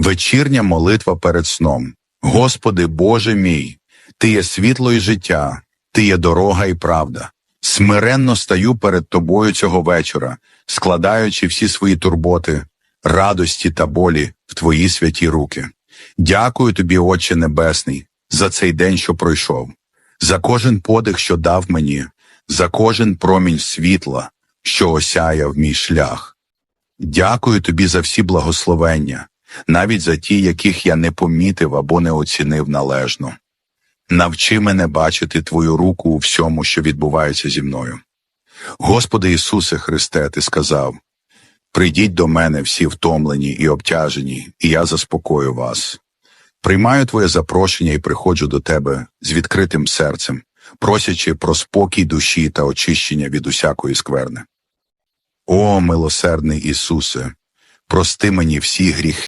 Вечірня молитва перед сном. Господи Боже мій, Ти є світло і життя, Ти є дорога і правда. Смиренно стаю перед Тобою цього вечора, складаючи всі свої турботи, радості та болі в Твої святі руки. Дякую Тобі, Отче Небесний, за цей день, що пройшов, за кожен подих, що дав мені, за кожен промінь світла, що осяяв мій шлях. Дякую тобі за всі благословення, навіть за ті, яких я не помітив або не оцінив належно. Навчи мене бачити Твою руку у всьому, що відбувається зі мною. Господи Ісусе Христе, Ти сказав, прийдіть до мене всі втомлені і обтяжені, і я заспокою вас. Приймаю Твоє запрошення і приходжу до Тебе з відкритим серцем, просячи про спокій душі та очищення від усякої скверни. О, милосердний Ісусе, прости мені всі гріхи.